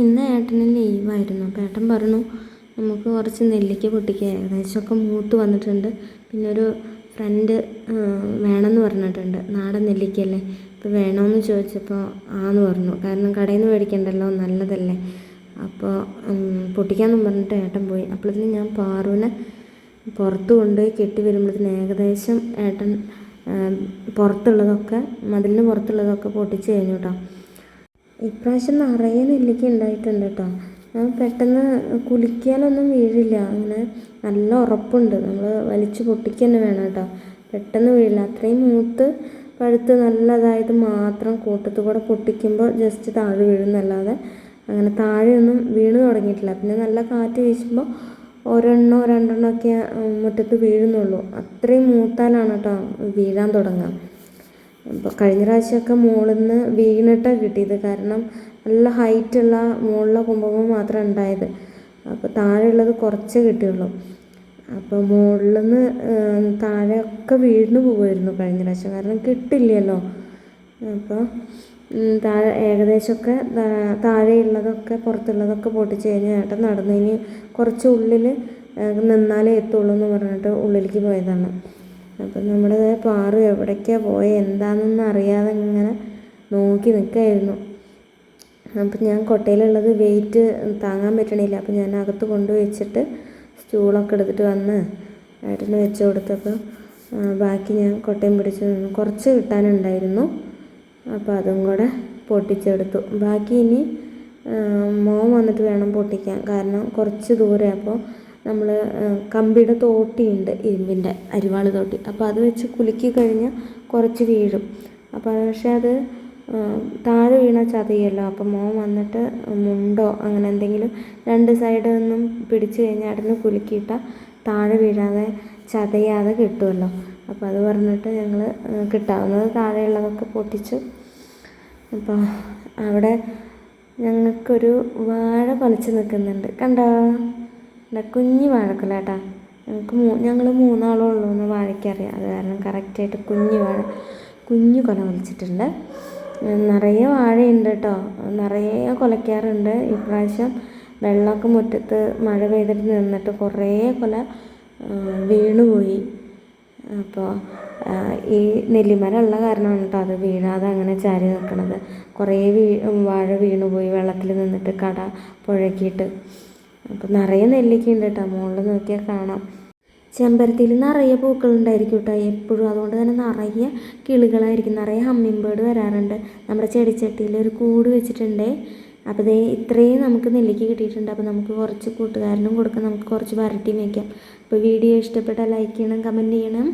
ഇന്ന് ഏട്ടന് ലീവായിരുന്നു. അപ്പോൾ ഏട്ടൻ പറഞ്ഞു നമുക്ക് കുറച്ച് നെല്ലിക്ക പൊട്ടിക്കുക ഏകദേശമൊക്കെ മൂത്ത് വന്നിട്ടുണ്ട്. പിന്നെ ഒരു ഫ്രണ്ട് വേണമെന്ന് പറഞ്ഞിട്ടുണ്ട്. നാടൻ നെല്ലിക്കയല്ലേ? അപ്പോൾ വേണമെന്ന് ചോദിച്ചപ്പോൾ ആന്ന് പറഞ്ഞു. കാരണം കടയിൽ നിന്ന് മേടിക്കണ്ടല്ലോ? നല്ലതല്ലേ? അപ്പോൾ പൊട്ടിക്കാമെന്നും പറഞ്ഞിട്ട് ഏട്ടൻ പോയി. അപ്പോഴത്തേന് ഞാൻ പാറുവിനെ പുറത്ത് കൊണ്ടുപോയി കെട്ടി വരുമ്പോഴത്തേന് ഏകദേശം ഏട്ടൻ പുറത്തുള്ളതൊക്കെ മതിലിന് പുറത്തുള്ളതൊക്കെ പൊട്ടിച്ച് കഴിഞ്ഞു കേട്ടോ ഇപ്രാവശ്യം നിറയെ നെല്ലിക്ക ഉണ്ടായിട്ടുണ്ട് കേട്ടോ ഞാൻ പെട്ടെന്ന് കുലുക്കിയാലൊന്നും വീഴില്ല. അങ്ങനെ നല്ല ഉറപ്പുണ്ട്. നമ്മൾ വലിച്ചു പൊട്ടിക്കുക തന്നെ വേണം കേട്ടോ പെട്ടെന്ന് വീഴില്ല. അത്രയും മൂത്ത് പഴുത്ത് നല്ലതായത് മാത്രം കൂട്ടത്ത് കൂടെ പൊട്ടിക്കുമ്പോൾ ജസ്റ്റ് താഴെ വീഴുന്നല്ലാതെ അങ്ങനെ താഴെയൊന്നും വീണ് തുടങ്ങിയിട്ടില്ല. പിന്നെ നല്ല കാറ്റ് വീശുമ്പോൾ ഒരെണ്ണോ രണ്ടെണ്ണോ ഒക്കെ ഉം, മുറ്റത്ത് വീഴുന്നുള്ളൂ. അത്രയും മൂത്താലാണ് കേട്ടോ വീഴാൻ തുടങ്ങുക അപ്പോൾ കഴിഞ്ഞ പ്രാവശ്യമൊക്കെ മുകളിൽ നിന്ന് വീണിട്ടാണ് കിട്ടിയത്. കാരണം നല്ല ഹൈറ്റുള്ള മുകളിലെ കുമ്പളം മാത്രം ഉണ്ടായത്. അപ്പോൾ താഴെയുള്ളത് കുറച്ചേ കിട്ടിയുള്ളൂ. അപ്പോൾ മുകളിൽ നിന്ന് താഴെയൊക്കെ വീണ് പോകുമായിരുന്നു കഴിഞ്ഞ പ്രാവശ്യം. കാരണം കിട്ടില്ലല്ലോ. അപ്പോൾ താഴെ ഏകദേശമൊക്കെ താഴെയുള്ളതൊക്കെ പുറത്തുള്ളതൊക്കെ പൊട്ടിച്ച് കഴിഞ്ഞ് ഏട്ടൻ നടന്നതിന് കുറച്ച് ഉള്ളിൽ നിന്നാലേ എത്തുള്ളൂ എന്ന് പറഞ്ഞിട്ട് ഉള്ളിലേക്ക് പോയതാണ്. അപ്പം നമ്മുടെ പാറു എവിടേക്കാണ് പോയത് എന്താണെന്നൊന്നും അറിയാതെ ഇങ്ങനെ നോക്കി നിൽക്കായിരുന്നു അപ്പം ഞാൻ കൊട്ടയിലുള്ളത് വെയിറ്റ് താങ്ങാൻ പറ്റണില്ല. അപ്പം ഞാൻ അകത്ത് കൊണ്ടുവച്ചിട്ട് സ്റ്റൂളൊക്കെ എടുത്തിട്ട് വന്ന് ഏട്ടന് വെച്ച് കൊടുത്തപ്പോൾ ബാക്കി ഞാൻ കൊട്ടയും പിടിച്ച് നിന്നു കുറച്ച് കിട്ടാനുണ്ടായിരുന്നു. അപ്പോൾ അതും കൂടെ പൊട്ടിച്ചെടുത്തു. ബാക്കി ഇനി മോൻ വന്നിട്ട് വേണം പൊട്ടിക്കാൻ. കാരണം കുറച്ച് ദൂരെ അപ്പോൾ നമ്മൾ കമ്പിയുടെ തോട്ടിയുണ്ട് ഇരുമ്പിന്റെ അരിവാൾ തോട്ടി. അപ്പോൾ അത് വെച്ച് കുലുക്കി കഴിഞ്ഞാൽ കുറച്ച് വീഴും. അപ്പോൾ പക്ഷേ അത് താഴെ വീണ ചതയല്ലോ അപ്പം മോൻ വന്നിട്ട് മുണ്ടോ അങ്ങനെ എന്തെങ്കിലും രണ്ട് സൈഡിൽ നിന്നും പിടിച്ച് കഴിഞ്ഞാൽ അതിന് കുലുക്കിയിട്ടാൽ താഴെ വീഴാതെ ചതയാതെ കിട്ടുമല്ലോ അപ്പോൾ അത് പറഞ്ഞിട്ട് ഞങ്ങൾ കിട്ടാവുന്നത് താഴെയുള്ളതൊക്കെ പൊട്ടിച്ചു അപ്പോൾ അവിടെ ഞങ്ങൾക്കൊരു വാഴ പൊളിച്ച് നിൽക്കുന്നുണ്ട് കണ്ടോ? ഇവിടെ കുഞ്ഞു കേട്ടോ. ഞങ്ങൾക്ക് മൂ ഞങ്ങൾ മൂന്നാളേ ഉള്ളൂ എന്ന് വാഴയ്ക്കറിയാം. അത് കാരണം കറക്റ്റായിട്ട് കുഞ്ഞു വാഴ കുഞ്ഞു കൊല കൊലച്ചിട്ടുണ്ട് ഉം, നിറയെ വാഴയുണ്ട് കേട്ടോ. നിറയെ കൊലയ്ക്കാറുണ്ട്. ഇപ്രാവശ്യം വെള്ളമൊക്കെ മുറ്റത്ത് മഴ പെയ്തിട്ട് നിന്നിട്ട് കുറേ കൊല വീണുപോയി. അപ്പോൾ ഈ നെല്ലിമരം ഉള്ള കാരണമാണ് കേട്ടോ അത് വീഴാതെ അങ്ങനെ ചാരി നിൽക്കണത് കുറേ വീ വാഴ വീണുപോയി വെള്ളത്തിൽ നിന്നിട്ട് കട പുഴക്കിയിട്ട്. അപ്പോൾ നിറയെ നെല്ലിക്ക ഉണ്ട് കേട്ടോ. മുകളിൽ നോക്കിയാൽ കാണാം. ചെമ്പരത്തിയിൽ നിറയെ പൂക്കളുണ്ടായിരിക്കും കേട്ടോ. എപ്പോഴും അതുകൊണ്ട് തന്നെ നിറയെ കിളികളായിരിക്കും. നിറയെ ഹമ്മിങ് ബേർഡ് വരാറുണ്ട്. നമ്മുടെ ചെടിച്ചട്ടിയിൽ ഒരു കൂട് വെച്ചിട്ടുണ്ട്. അപ്പോൾ ദേ ഇത്രയും നമുക്ക് നെല്ലിക്ക കിട്ടിയിട്ടുണ്ട്. അപ്പോൾ നമുക്ക് കുറച്ച് കൂട്ടുകാരനും കൊടുക്കാം നമുക്ക് കുറച്ച് വരട്ടിയും വയ്ക്കാം അപ്പോൾ വീഡിയോ ഇഷ്ടപ്പെട്ടാൽ ലൈക്ക് ചെയ്യണം കമന്റ് ചെയ്യണം.